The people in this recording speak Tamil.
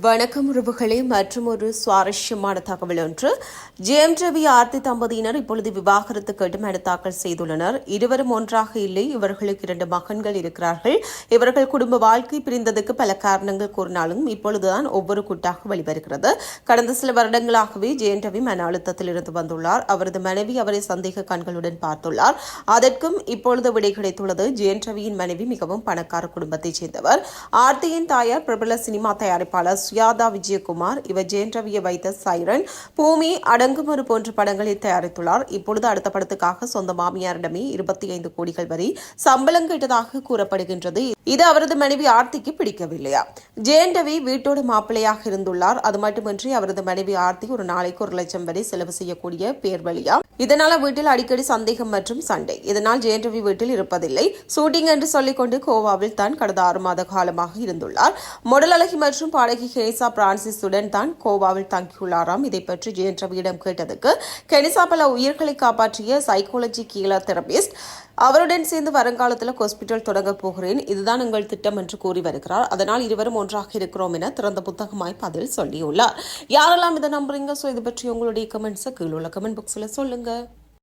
வணக்கம் உறவுகளே. மற்றும் ஒரு சுவாரஸ்யமான தகவல் ஒன்று. ஜேஎம் ரவி ஆர்த்தி தம்பதியினர் இப்பொழுது விவாகரத்து கேட்டு தாக்கல் செய்துள்ளனர். இருவரும் ஒன்றாக இல்லை. இவர்களுக்கு இரண்டு மகன்கள் இருக்கிறார்கள். இவர்கள் குடும்ப வாழ்க்கை பிரிந்ததுக்கு பல காரணங்கள் கூறினாலும் இப்பொழுதுதான் ஒவ்வொரு கூட்டாக வெளிவருகிறது. கடந்த சில வருடங்களாகவே ஜெயன் ரவி மன அழுத்தத்தில் இருந்து வந்துள்ளார். அவரது மனைவி அவரை சந்தேக கண்களுடன் பார்த்துள்ளார். அதற்கும் இப்பொழுது விடை கிடைத்துள்ளது. ஜெயன் ரவியின் மனைவி மிகவும் பணக்கார குடும்பத்தைச் சேர்ந்தவர். ஆர்த்தியின் தாயார் பிரபல சினிமா தயாரிப்பாளர் சுயாதா விஜயகுமார் இவர் ஜெயன்ரவிய வைத்த சைரன் பூமி அடங்குமறு போன்ற படங்களை தயாரித்துள்ளார். இப்பொழுது அடுத்த படத்துக்காக சொந்த மாமியாரிடமே இருபத்தி ஐந்து கோடிகள் வரை சம்பளம் கேட்டதாக கூறப்படுகின்றது. இது அவரது மனைவி ஆர்த்திக்கு பிடிக்கவில்லையா? ஜெயன்ரவி வீட்டோடு மாப்பிள்ளையாக இருந்துள்ளார். அது மட்டுமின்றி அவரது மனைவி ஆர்த்தி ஒரு நாளைக்கு ஒரு லட்சம் வரை செலவு செய்யக்கூடிய பேர் வழியா இதனால் வீட்டில் அடிக்கடி சந்தேகம் மற்றும் சண்டை. இதனால் ஜெயன் ரவி வீட்டில் இருப்பதில்லை. ஷூட்டிங் என்று சொல்லிக்கொண்டு கோவாவில் தான் கடந்த ஆறு மாத காலமாக இருந்துள்ளார். மொடல் அழகி மற்றும் பாடகி கெனிசா பிரான்சிஸுடன் தான் கோவாவில் தங்கியுள்ளாராம். இதை பற்றி ஜெயன் ரவியிடம் கேட்டதுக்கு கெனிசா பல உயிர்களை காப்பாற்றிய சைக்காலஜி கீழ தெரபிஸ்ட் அவருடன் சேர்ந்து வருங்காலத்தில் ஹாஸ்பிட்டல் தொடங்க போகிறேன். இதுதான் எங்கள் திட்டம் என்று கூறி வருகிறார். அதனால் இருவரும் ஒன்றாக இருக்கிறோம் என திறந்த புத்தகமாய் பதில் சொல்லியுள்ளார். யாரெல்லாம் இதை நம்புறீங்க? ஸோ இது பற்றி உங்களுடைய கமெண்ட்ஸை கீழே உள்ள கமெண்ட் பாக்ஸில் சொல்லுங்க. the